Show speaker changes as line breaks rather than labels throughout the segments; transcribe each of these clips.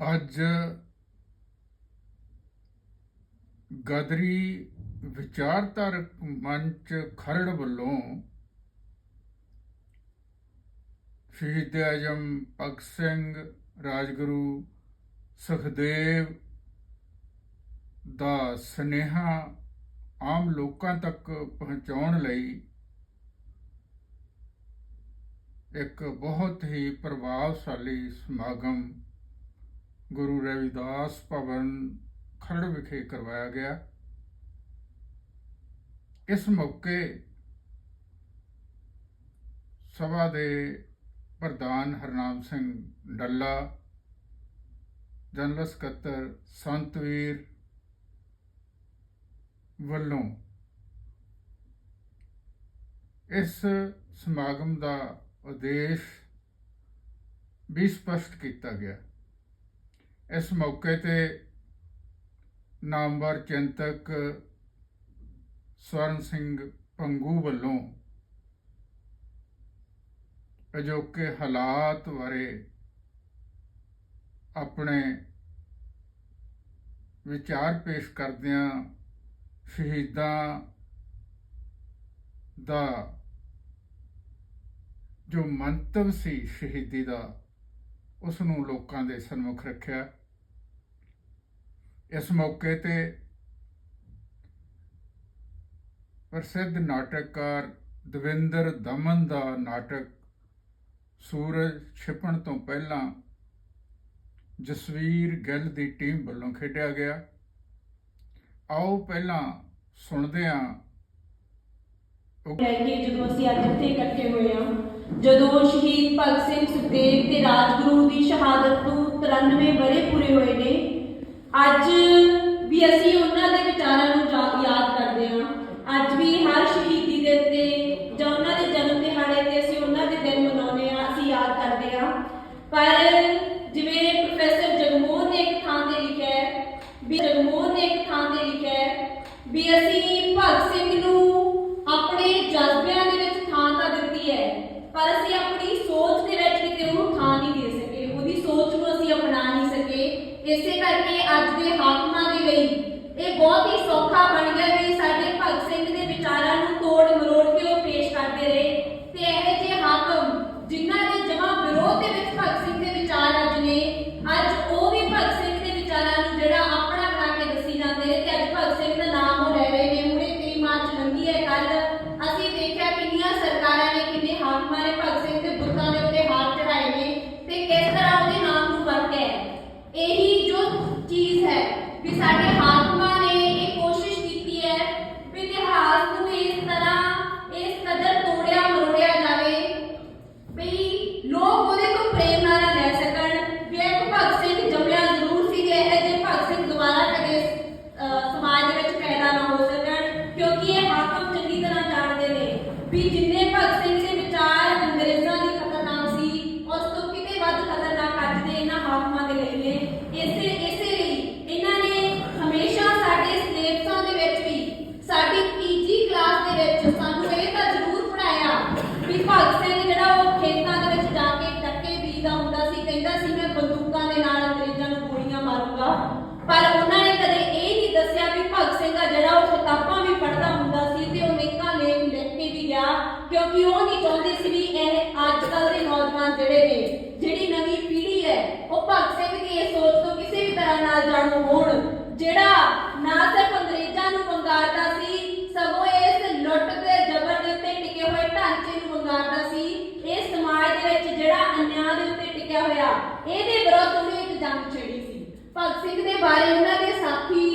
ਅੱਜ ਗਦਰੀ ਵਿਚਾਰਧਾਰਕ ਮੰਚ ਖਰੜ ਵੱਲੋਂ ਸ਼ਹੀਦ ਆਜਮ ਭਗਤ ਸਿੰਘ, ਰਾਜਗੁਰੂ ਸੁਖਦੇਵ ਦਾ ਸਨੇਹਾ ਆਮ ਲੋਕਾਂ ਤੱਕ ਪਹੁੰਚਾਉਣ ਲਈ ਇੱਕ ਬਹੁਤ ਹੀ ਪ੍ਰਭਾਵਸ਼ਾਲੀ ਸਮਾਗਮ ਗੁਰੂ ਰਵਿਦਾਸ ਭਵਨ ਖਰੜ ਵਿਖੇ ਕਰਵਾਇਆ ਗਿਆ। ਇਸ ਮੌਕੇ ਸਭਾ ਦੇ ਪ੍ਰਧਾਨ ਹਰਨਾਮ ਸਿੰਘ ਡੱਲਾ, ਜਨਰਲ ਸਕੱਤਰ ਸੰਤਵੀਰ ਵੱਲੋਂ ਇਸ ਸਮਾਗਮ ਦਾ ਉਦੇਸ਼ ਵੀ ਸਪਸ਼ਟ ਕੀਤਾ ਗਿਆ। ਇਸ ਮੌਕੇ ਤੇ ਨਾਮਵਰ ਚਿੰਤਕ ਸਵਰਨ ਸਿੰਘ ਪੰਗੂ ਵੱਲੋਂ ਅਜੋਕੇ ਹਾਲਾਤ ਬਾਰੇ ਆਪਣੇ ਵਿਚਾਰ ਪੇਸ਼ ਕਰਦਿਆਂ ਸ਼ਹੀਦਾਂ ਦਾ ਜੋ ਮੰਤਵ ਸੀ ਸ਼ਹੀਦੀ ਦਾ ਉਸ ਨੂੰ ਲੋਕਾਂ ਦੇ ਸਨਮੁਖ ਰੱਖਿਆ। ਇਸ ਮੌਕੇ ਤੇ ਪ੍ਰਸਿੱਧ ਨਾਟਕਕਾਰ ਦਵਿੰਦਰ ਦਮਨ ਦਾ ਨਾਟਕ ਸੂਰਜ ਛਿਪਣ ਤੋਂ ਪਹਿਲਾਂ ਜਸਵੀਰ ਗਿੱਲ ਦੀ ਟੀਮ ਵੱਲੋਂ ਖੇਡਿਆ ਗਿਆ। ਆਓ ਪਹਿਲਾਂ ਸੁਣਦੇ ਹਾਂ।
ਲੈ ਜਦੋਂ ਅਸੀਂ ਅੱਜ ਇੱਥੇ ਇਕੱਠੇ ਹੋਏ ਹਾਂ, ਜਦੋਂ ਸ਼ਹੀਦ ਭਗਤ ਸਿੰਘ ਸੁਖਦੇਵ ਤੇ ਰਾਜਗੁਰੂ ਦੀ ਸ਼ਹਾਦਤ ਨੂੰ 93 ਵਰੇ ਪੂਰੇ ਹੋਏ ਨੇ ਅੱਜ ਵੀ ਅਸੀਂ ਉਹਨਾਂ ਦੇ ਵਿਚਾਰਾਂ ਨੂੰ ਜਾ- ਯਾਦ ਕਰਦੇ ਹਾਂ। ਅੱਜ ਵੀ ਹਰ ਸ਼ਹੀਦੀ ਦੇ 'ਤੇ ਜਾਂ ਉਹਨਾਂ ਦੇ ਜਨਮ ਦਿਹਾੜੇ ਤੇ ਅਸੀਂ ਉਹਨਾਂ ਦੇ ਦਿਨ ਮਨਾਉਂਦੇ ਹਾਂ, ਅਸੀਂ ਯਾਦ ਕਰਦੇ ਹਾਂ। ਪਰ ਜਿਵੇਂ ਪ੍ਰੋਫੈਸਰ ਜਗਮੋਹਨ ਨੇ ਇੱਕ ਥਾਂ ਤੇ ਲਿਖਿਆ ਹੈ, ਵੀ ਜਗਮੋਹਨ ਨੇ ਇੱਕ ਥਾਂ ਤੇ ਲਿਖਿਆ ਹੈ ਵੀ ਅਸੀਂ ਭਗਤ ਸਿੰਘ ਨੂੰ ਆਪਣੇ ਜਜ਼ਬਿਆਂ ਦੇ ਵਿੱਚ ਥਾਂ ਤਾਂ ਦਿੱਤੀ ਹੈ ਪਰ ਅਸੀਂ ਆਪਣੀ ਸੋਚ ਦੇ ਵਿੱਚ ਕਿਤੇ ਉਹਨੂੰ ਥਾਂ ਨਹੀਂ ਦੇ ਸਕੇ ਉਹਦੀ ਸੋਚ ਨੂੰ ਅਸੀਂ ਅਪਣਾ ਨਹੀਂ ਸਕੇ ਇਸੇ ਕਰਕੇ ਅੱਜ ਦੇ ਹਾਕਮਾਂ ਦੇ ਲਈ ਇਹ ਬਹੁਤ ਹੀ ਸੌਖਾ ਬਣ ਗਿਆ ਵੀ ਸਾਡੇ ਭਗਤ ਸਿੰਘ ਦੇ ਵਿਚਾਰਾਂ ਨੂੰ ਤੋੜ ਮਰੋੜ ਕੇ ਉਹ ਪੇਸ਼ ਕਰਦੇ ਰਹੇ ਤੇ ਇਹ ਜਿਹੇ ਹਾਕਮ ਜਿਨ੍ਹਾਂ ਦੇ ਜਮਾ ਵਿਰੋਧ ਦੇ ਵਿੱਚ ਭਗਤ ਸਿੰਘ ਦੇ ਵਿਚਾਰ ਅੱਜ ਨੇ ਅੱਜ ਉਹ ਵੀ ਭਗਤ ਸਿੰਘ ਦੇ ਵਿਚਾਰਾਂ ਨੂੰ ਜਿਹੜਾ ਆਪਣਾ ਬਣਾ ਕੇ ਦੱਸੀ ਜਾਂਦੇ ਨੇ ਤੇ ਅੱਜ ਭਗਤ ਸਿੰਘ ਦਾ ਨਾਮ ਉਹ ਲੈ ਰਹੇ ਨੇ ਹੁਣੇ 23 ਮਾਰਚ ਲੰਘੀ ਹੈ ਕੱਲ ਅਸੀਂ ਦੇਖਿਆ ਕਿੰਨੀਆਂ ਸਰਕਾਰਾਂ ਨੇ ਕਿੰਨੇ ਹਾਕਮਾਂ ਨੇ ਭਗਤ ਸਿੰਘ ਦੇ ਬੁੱਤਾਂ ਦੇ ਉੱਤੇ ਹਾਥ ਚੜਾਏ ਨੇ ਤੇ ਕਿਸ ਤਰ੍ਹਾਂ ਉਹਦੇ ਨਾਮ ਨੂੰ ਵਰਤਿਆ ਹੈ ਇਹੀ ਜੋ ਚੀਜ਼ ਹੈ ਵੀ ਸਾਡੇ ਹਾਕਮਾਂ ਨੇ ਇਹ ਕੋਸ਼ਿਸ਼ ਕੀਤੀ ਹੈ ਵੀ ਇਤਿਹਾਸ ਨੂੰ ਇਸ ਤਰ੍ਹਾਂ ਇਸ ਕਦਰ ਤੋੜਿਆ ਮਰੋੜਿਆ ਜਾਵੇ ਵੀ ਲੋਕ ਉਹਦੇ ਤੋਂ ਪ੍ਰੇਰਨਾ ਨਾ ਲੈ ਸਕਣ ਵੀ ਇੱਕ ਭਗਤ ਸਿੰਘ ਜੰਮਿਆ ਜ਼ਰੂਰ ਸੀ ਇਹ ਜੇ ਭਗਤ ਸਿੰਘ ਦੁਬਾਰਾ ਕਦੇ ਅਹ, ਸਮਾਜ ਦੇ ਵਿੱਚ ਪੈਦਾ ਨਾ ਹੋ ਸਕਣ ਕਿਉਂਕਿ ਇਹ ਹਾਕਮ ਚੰਗੀ ਤਰ੍ਹਾਂ ਜਾਣਦੇ ਨੇ ਵੀ ਜਿੰਨੇ ਭਗਤ ਸਿੰਘ ਦੇ ਵਿਚਾਰ ਅੰਗਰੇਜ਼ਾਂ ਦੀ ਖਤਰਨਾਕ ਸੀ ਉਸ ਤੋਂ ਕਿਤੇ ਵੱਧ ਖਤਰਨਾਕ ਅੱਜ ਦੇ ਇਹਨਾਂ ਹਾਕਮਾਂ ਦੇ ਲਈ ਨੇ ਇਸੇ ਇਸੇ ਲਈ ਇਹਨਾਂ ਨੇ ਹਮੇਸ਼ਾ ਸਾਡੇ ਸਿਲੇਬਸਾਂ ਦੇ ਵਿੱਚ ਵੀ ਸਾਡੀ ਤੀਜੀ ਕਲਾਸ ਦੇ ਵਿੱਚ ਸਾਨੂੰ ਇਹ ਤਾਂ ਜ਼ਰੂਰ ਪੜਾਇਆ ਵੀ ਭਗਤ ਸਿੰਘ ਜਿਹੜਾ ਉਹ ਖੇਤਾਂ ਦੇ ਵਿੱਚ ਜਾ ਕੇ ਟੱਕੇ ਬੀਜਦਾ ਹੁੰਦਾ ਸੀ ਕਹਿੰਦਾ ਸੀ ਮੈਂ ਬੰਦੂਕਾਂ ਦੇ ਨਾਲ ਅੰਗਰੇਜ਼ਾਂ ਨੂੰ ਗੋਲੀਆਂ ਮਾਰੂੰਗਾ ਪਰ ਉਹਨਾਂ ਨੇ ਕਦੇ ਇਹ ਨਹੀਂ ਦੱਸਿਆ ਵੀ ਭਗਤ ਸਿੰਘ ਆ ਜਿਹੜਾ ਉਹ ਕਿਤਾਬਾਂ ਵੀ ਪੜ੍ਹਦਾ ਹੁੰਦਾ ਸੀ ਤੇ ਉਹ ਨੇਕਾਂ ਲੇਖ ਲਿਖ ਕੇ ਵੀ ਗਿਆ ਕਿਉਂਕਿ ਉਹ ਨਹੀਂ ਚਾਹੁੰਦੇ ਸੀ ਵੀ ਇਹ ਅੱਜ ਕੱਲ ਦੇ ਨੌਜਵਾਨ ਜਿਹੜੇ ਨੇ, ਜਿਹੜੀ ਨਵੀਂ ਪੀੜ੍ਹੀ ਹੈ, ਉਹ ਭਗਤ ਸਿੰਘ ਦੀ ਇਹ ਸੋਚ ਤੋਂ ਕਿਸੇ ਵੀ ਤਰ੍ਹਾਂ ਨਾਲ ਜਾਣੂ ਹੋਣ। ਜਿਹੜਾ ਨਾ ਸਿਰਫ ਅੰਗਰੇਜ਼ਾਂ ਨੂੰ ਵੰਗਾਰਦਾ ਸੀ, ਸਗੋਂ ਇਸ ਲੁੱਟ ਤੇ ਜ਼ਬਰ ਦੇ ਉੱਤੇ ਟਿਕੇ ਹੋਏ ਢਾਂਚੇ ਨੂੰ ਵੰਗਾਰਦਾ ਸੀ, ਇਸ ਸਮਾਜ ਦੇ ਵਿੱਚ ਜਿਹੜਾ ਅਨਿਆਂ ਦੇ ਉੱਤੇ ਟਿਕਿਆ ਹੋਇਆ, ਇਹਦੇ ਵਿਰੁੱਧ ਉਹਨੇ ਇੱਕ ਜੰਗ ਛੇੜੀ ਸੀ। ਭਗਤ ਸਿੰਘ ਦੇ ਬਾਰੇ ਉਹਨਾਂ ਦੇ ਸਾਥੀ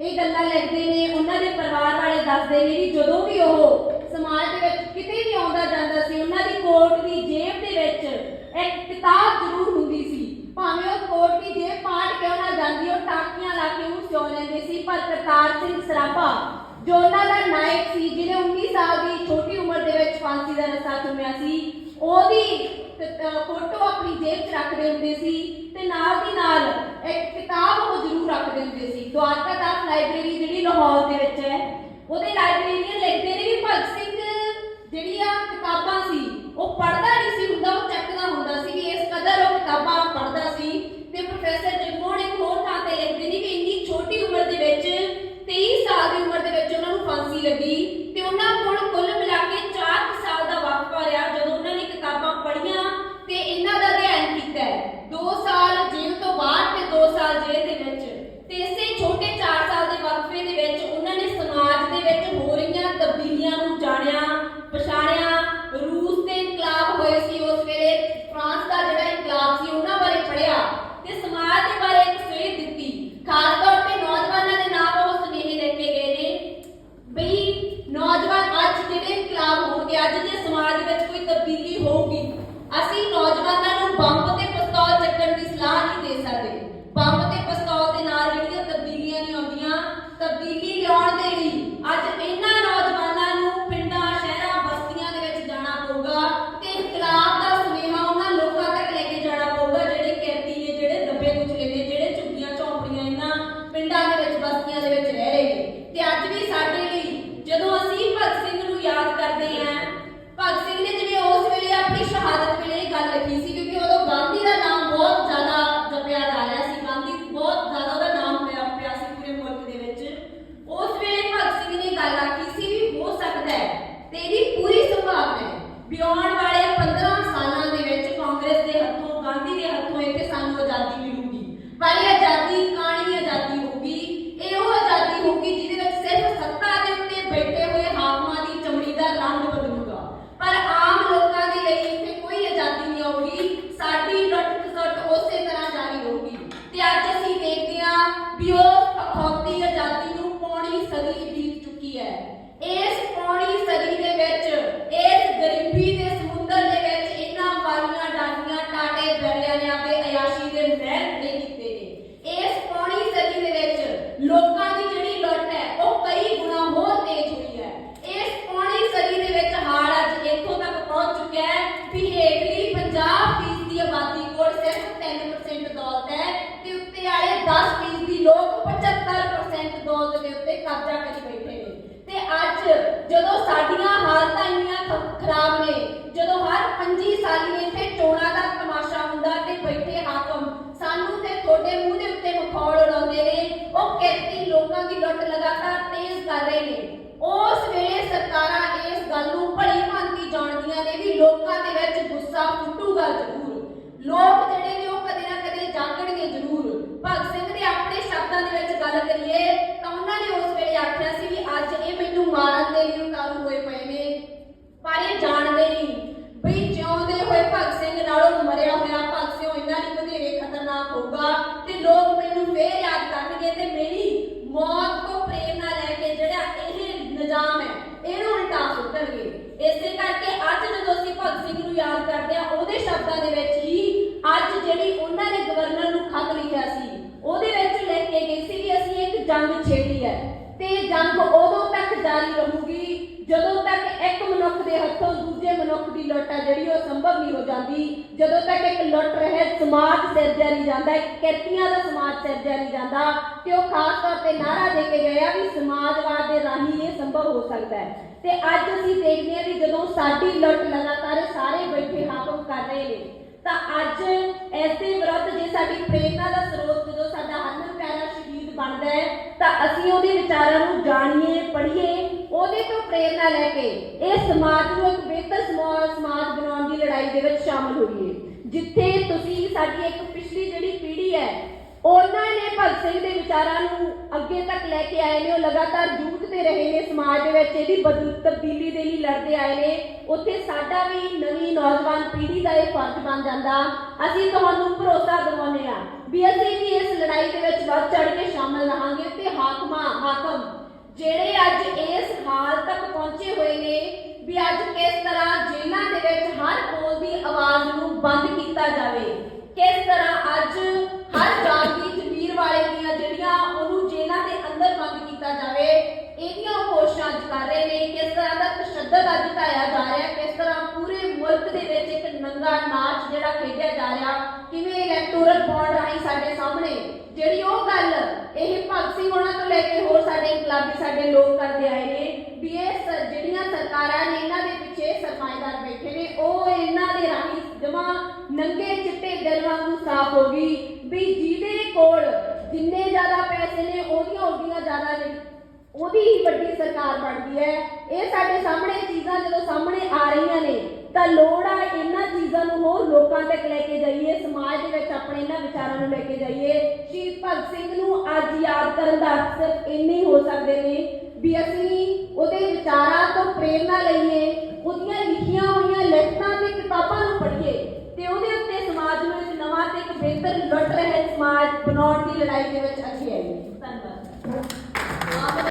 ਇਹ ਗੱਲਾਂ ਲਿਖਦੇ ਨੇ, ਉਹਨਾਂ ਦੇ ਪਰਿਵਾਰ ਵਾਲੇ ਦੱਸਦੇ ਨੇ ਵੀ ਜਦੋਂ ਵੀ ਉਹ ਸਮਾਜ ਦੇ ਵਿੱਚ ਕਿਤੇ ਵੀ ਆਉਂਦਾ ਜਾਂਦਾ ਸੀ, ਉਹਨਾਂ ਦੀ ਕੋਰਟ ਦੀ ਜੇਬ ਦੇ ਇੱਕ ਕਿਤਾਬ ਜ਼ਰੂਰ ਹੁੰਦੀ ਸੀ। ਭਾਵੇਂ ਉਹ ਕੋਟ ਦੀ ਜੇਬ ਪਾੜ ਕਿਉਂ ਨਾ ਜਾਂਦੀ, ਉਹ ਟਾਕੀਆਂ ਲਾ ਕੇ ਉਹਨੂੰ ਸਿਉ ਲੈਂਦੇ ਸੀ। ਪਰ ਕਰਤਾਰ ਸਿੰਘ ਸਰਾਭਾ, ਜੋ ਉਹਨਾਂ ਦਾ ਨਾਇਕ ਸੀ, ਜਿਹਨੇ 19 ਸਾਲ ਦੀ ਛੋਟੀ ਉਮਰ ਦੇ ਵਿੱਚ ਫਾਂਸੀ ਦਾ ਰੱਸਾ ਚੁੰਮਿਆ ਸੀ, ਉਹਦੀ ਫੋਟੋ ਆਪਣੀ ਜੇਬ 'ਚ ਰੱਖਦੇ ਹੁੰਦੇ ਸੀ ਤੇ ਨਾਲ ਦੀ ਨਾਲ ਇੱਕ ਕਿਤਾਬ ਉਹ ਜ਼ਰੂਰ ਰੱਖਦੇ ਹੁੰਦੇ ਸੀ। ਦੁਆਰਕਾ ਦਾਸ ਲਾਇਬ੍ਰੇਰੀ ਜਿਹੜੀ ਲਾਹੌਰ ਦੇ ਵਿੱਚ ਹੈ, ਉਹਦੇ ਲਾਇਬ੍ਰੇਰੀਅਨ ਲਿਖਦੇ ਨੇ ਵੀ ਭਗਤ ਸਿੰਘ ਜਿਹੜੀਆਂ ਕਿਤਾਬਾਂ ਸੀ, ਉਹ ਪੜ੍ਹਦਾ ਅੱਜ ਦੇ ਸਮਾਜ ਵਿੱਚ ਕੋਈ ਤਬਦੀਲੀ ਹੋਊਗੀ ਸਾਡੀਆਂ ਹਾਲਤਾਂ ਇੰਨੀਆਂ ਖਰਾਬ ਨੇ, ਜਦੋਂ ਹਰ 25 ਸਾਲੀ ਇੱਥੇ ਚੋਣਾਂ ਦਾ ਤਮਾਸ਼ਾ ਹੁੰਦਾ ਤੇ ਬੈਠੇ ਹਾਕਮ, ਸਾਨੂੰ ਤੇ ਤੁਹਾਡੇ ਮੂੰਹ ਦੇ ਉੱਤੇ ਮਖੌਲ ਉਡਾਉਂਦੇ ਨੇ, ਉਹ ਕਿਰਤੀ ਲੋਕਾਂ ਦੀ ਲੁੱਟ ਲਗਾਤਾਰ ਤੇਜ਼ ਕਰ ਰਹੇ ਨੇ। ਉਸ ਵੇਲੇ ਸਰਕਾਰਾਂ ਇਸ ਗੱਲ ਨੂੰ ਭਲੀ ਭਾਂਤੀ ਜਾਣਦੀਆਂ ਨੇ ਵੀ ਲੋਕਾਂ ਦੇ ਵਿੱਚ ਗੁੱਸਾ ਫੁੱਟੂਗਾ ਜ਼ਰੂਰ। ਲੋਕ ਜਿਹੜੇ ਨੇ ਉਹ ਕਦੇ ਨਾ ਕਦੇ ਜਾਗਣਗੇ ਜ਼ਰੂਰ ਭਗਤ ਸਿੰਘ ਦੇ ਆਪਣੇ ਸ਼ਬਦਾਂ ਦੇ ਵਿੱਚ ਗੱਲ ਕਰੀਏ ਤਾਂ ਉਹਨਾਂ ਨੇ ਉਸ ਵੇਲੇ ਆਖਿਆ ਸੀ ਵੀ ਅੱਜ ਇਹ ਮੈਨੂੰ ਮਾਰਨ ਦੇ ਲਈ ਉਤਾਰੂ ਹੋਏ ਪਏ ਨੇ ਪਰ ਇਹ ਜਾਣਦੇ ਨਹੀਂ ਵੀ ਜਿਉਂਦੇ ਹੋਏ ਭਗਤ ਸਿੰਘ ਨਾਲੋਂ ਮਰਿਆ ਹੋਇਆ ਭਗਤ ਸਿੰਘ ਇਹਨਾਂ ਲਈ ਵਧੇਰੇ ਖਤਰਨਾਕ ਹੋਊਗਾ। ਤੇ ਲੋਕ ਮੈਨੂੰ ਫੇਰ ਯਾਦ ਕਰਨਗੇ ਤੇ ਮੇਰੀ ਮੌਤ ਤੋਂ ਪ੍ਰੇਰਨਾ ਲੈ ਕੇ ਜਿਹੜਾ ਇਹ ਨਿਜ਼ਾਮ ਹੈ, ਇਹਨੂੰ ਉਲਟਾ ਸੁੱਟਣਗੇ। ਇਸੇ ਕਰਕੇ ਅੱਜ ਜਦੋਂ ਅਸੀਂ ਭਗਤ ਸਿੰਘ ਨੂੰ ਯਾਦ ਕਰਦੇ ਹਾਂ, ਉਹਦੇ ਸ਼ਬਦਾਂ ਦੇ ਵਿੱਚ ਹੀ ਅੱਜ ਜਿਹੜੀ ਉਹਨਾਂ ਨੇ ਗਵਰਨਰ ਨੂੰ ਖਤ ਲਿਖਿਆ ਸੀ, ਉਹਦੇ ਵਿੱਚ ਲਿਖ ਕੇ ਗਈ ਸੀ ਕਿ ਅਸੀਂ ਇੱਕ ਜੰਗ ਛੇੜੀ ਹੈ। ਤੇ ਇਹ ਜੰਗ ਉਦੋਂ ਤੱਕ ਜਾਰੀ ਰਹੂਗੀ ਜਦੋਂ ਤੱਕ ਇੱਕ ਮਨੁੱਖ ਦੇ ਹੱਥੋਂ ਦੂਜੇ ਮਨੁੱਖ ਦੀ ਲੁੱਟ ਹੈ ਜਿਹੜੀ ਉਹ ਸੰਭਵ ਨਹੀਂ ਹੋ ਜਾਂਦੀ, ਜਦੋਂ ਤੱਕ ਇੱਕ ਲੁੱਟ ਰਹੇ ਸਮਾਜ ਸਿਰਜਿਆ ਨਹੀਂ ਜਾਂਦਾ ਕਿਰਤੀਆਂ ਦਾ ਸਮਾਜ ਸਿਰਜਿਆ ਨਹੀਂ ਜਾਂਦਾ, ਤੇ ਉਹ ਖਾਸ ਤੌਰ ਤੇ ਨਾਰਾ ਦੇ ਕੇ ਗਏ ਆ ਵੀ ਸਮਾਜਵਾਦ ਦੇ ਰਾਹੀਂ ਇਹ ਸੰਭਵ ਹੋ ਸਕਦਾ ਹੈ। ਤੇ ਅੱਜ ਅਸੀਂ ਦੇਖਦੇ ਹਾਂ ਵੀ ਜਦੋਂ ਸਾਡੀ ਲੁੱਟ ਲਗਾਤਾਰ ਸਾਰੇ ਬੈਠੇ ਹਾਕਮ ਕਰ ਰਹੇ ਨੇ, ਤਾਂ ਅੱਜ ਐਸੇ ਵਿਰੁੱਧ ਜੇ ਸਾਡੀ ਪ੍ਰੇਰਨਾ ਦਾ ਸਰੋਤ, ਜਦੋਂ ਸਾਡਾ ਹਰਮਨ ਪਿਆਰਾ ਬਣਦਾ ਹੈ, ਤਾਂ ਅਸੀਂ ਉਹਦੇ ਵਿਚਾਰਾਂ ਨੂੰ ਜਾਣੀਏ, ਪੜ੍ਹੀਏ, ਉਹਦੇ ਤੋਂ ਪ੍ਰੇਰਨਾ ਲੈ ਕੇ ਇਹ ਸਮਾਜ ਨੂੰ ਇੱਕ ਬਿਹਤਰ ਸਮਾਜ ਬਣਾਉਣ ਦੀ ਲੜਾਈ ਦੇ ਵਿੱਚ ਸ਼ਾਮਲ ਹੋਈਏ। ਜਿੱਥੇ ਤੁਸੀਂ ਸਾਡੀ ਇੱਕ ਪਿਛਲੀ ਜਿਹੜੀ ਪੀੜ੍ਹੀ ਹੈ, ਉਹਨਾਂ ਨੇ ਭਗਤ ਸਿੰਘ ਦੇ ਵਿਚਾਰਾਂ ਨੂੰ ਅੱਗੇ ਤੱਕ ਲੈ ਕੇ ਆਏ ਨੇ, ਉਹ ਲਗਾਤਾਰ ਜੂਝਦੇ ਰਹੇ ਨੇ ਸਮਾਜ ਦੇ ਵਿੱਚ, ਇਹਦੀ ਬਦਲ, ਤਬਦੀਲੀ ਦੇ ਲਈ ਲੜਦੇ ਆਏ ਨੇ। ਉੱਥੇ ਸਾਡਾ ਵੀ ਨਵੀਂ ਨੌਜਵਾਨ ਪੀੜ੍ਹੀ ਦਾ ਇਹ ਫਰਜ਼ ਬਣ ਜਾਂਦਾ। ਅਸੀਂ ਤੁਹਾਨੂੰ ਭਰੋਸਾ ਦਿਵਾਉਂਦੇ ਆ ਵੀ ਅਸੀਂ ਵੀ ਲੜਾਈ ਦੇ ਵਿੱਚ ਵੱਧ ਚੜ ਕੇ ਸ਼ਾਮਲ ਰਹਾਂਗੇ ਤੇ ਹਾਕਮਾਂ, ਹਾਕਮ, ਜਿਹੜੇ ਅੱਜ ਇਸ ਹਾਲ ਤੱਕ ਪਹੁੰਚੇ ਹੋਏ ਨੇ ਵੀ ਅੱਜ ਕਿਸ ਤਰ੍ਹਾਂ ਜੇਲ੍ਹਾਂ ਦੇ ਵਿੱਚ ਹਰ ਬੋਲ ਦੀ ਆਵਾਜ਼ ਨੂੰ ਬੰਦ ਕੀਤਾ ਜਾਵੇ, ਕਿਸ ਤਰ੍ਹਾਂ ਅੱਜ ਹਰ ਜਾਤੀ ਜ਼ਮੀਰ ਵਾਲੇ ਦੀਆਂ ਜਿਹੜੀਆਂ ਉਹਨੂੰ ਜੇਲ੍ਹਾਂ ਦੇ ਅੰਦਰ ਬੰਦ ਕੀਤਾ ਜਾਵੇ, ਇਹਦੀਆਂ ਕੋਸ਼ਿਸ਼ਾਂ ਅੱਜ ਕਰ ਰਹੇ ਨੇ, ਕਿਸ ਤਰ੍ਹਾਂ ਦਾ ਤਸ਼ੱਦਦ ਅੱਜ ਢਾਇਆ ਜਾ ਰਿਹਾ, ਕਿਸ ਤਰ੍ਹਾਂ ਪੂਰੇ ਮੁਲਕ ਦੇ ਵਿੱਚ ਇੱਕ ਨੰਗਾ ਨਾਚ ਜਿਹੜਾ ਖੇਡਿਆ ਜਾ ਰਿਹਾ, ਕਿਵੇਂ ਇਲੈਕਟੋਰਲ ਬੌਂਡ ਰਾਹੀਂ ਸਾਡੇ ਸਾਹਮਣੇ। ਜਿਹੜੀ ਉਹ ਗੱਲ ਇਹ ਭਗਤ ਸਿੰਘ ਉਹਨਾਂ ਤੋਂ ਲੈ ਕੇ ਹੋਰ ਸਾਡੇ ਇਨਕਲਾਬੀ ਸਾਡੇ ਲੋਕ ਕਰਦੇ ਆਏ ਨੇ, ਵੀ ਇਹ ਸ- ਜਿਹੜੀਆਂ ਸਰਕਾਰਾਂ ਨੇ ਇਹਨਾਂ ਦੇ ਪਿੱਛੇ ਸਰਮਾਏਦਾਰ ਬੈਠੇ ਨੇ, ਉਹ ਇਹਨਾਂ ਦੇ ਰਾਹੀਂ ਜਮਾ ਨੰਗੇ ਚਿੱਟੇ ਦਿਲ ਵਾਂਗੂ ਸਾਫ਼ ਹੋ ਗਈ, ਵੀ ਜਿਹਦੇ ਕੋਲ ਜਿੰਨੇ ਜ਼ਿਆਦਾ ਪੈਸੇ ਨੇ, ਉਹਦੀਆਂ ਉਹਦੀਆਂ ਜ਼ਿਆਦਾ ਜਿਹੜੀ ਉਹਦੀ ਹੀ ਵੱਡੀ ਸਰਕਾਰ ਬਣਦੀ ਹੈ। ਇਹ ਸਾਡੇ ਸਾਹਮਣੇ ਚੀਜ਼ਾਂ ਜਦੋਂ ਸਾਹਮਣੇ ਆ ਰਹੀਆਂ ਨੇ ਤਾਂ ਲੋੜ ਆ ਇਹਨਾਂ ਚੀਜ਼ਾਂ ਨੂੰ ਹੋਰ ਲੋਕਾਂ ਤੱਕ ਲੈ ਕੇ ਜਾਈਏ, ਸਮਾਜ ਦੇ ਵਿੱਚ ਆਪਣੇ ਇਹਨਾਂ ਵਿਚਾਰਾਂ ਨੂੰ ਲੈ ਕੇ ਜਾਈਏ। ਸ਼ਹੀਦ ਭਗਤ ਸਿੰਘ ਨੂੰ ਅੱਜ ਯਾਦ ਕਰਨ ਦਾ ਅਕਸਰ ਇੰਨੇ ਹੀ ਹੋ ਸਕਦੇ ਨੇ ਵੀ ਅਸੀਂ ਉਹਦੇ ਵਿਚਾਰਾਂ ਤੋਂ ਪ੍ਰੇਰਨਾ ਲਈਏ, ਉਹਦੀਆਂ ਲਿਖੀਆਂ ਹੋਈਆਂ ਲਿਖਤਾਂ ਤੇ ਕਿਤਾਬਾਂ ਨੂੰ ਪੜ੍ਹੀਏ ਤੇ ਉਹਦੇ ਉੱਤੇ ਸਮਾਜ ਨੂੰ ਇੱਕ ਨਵਾਂ ਤੇ ਇੱਕ ਬਿਹਤਰ ਲੁੱਟ ਰਹੇ ਸਮਾਜ ਬਣਾਉਣ ਦੀ ਲੜਾਈ ਦੇ ਵਿੱਚ ਅੱਗੇ ਆਈਏ।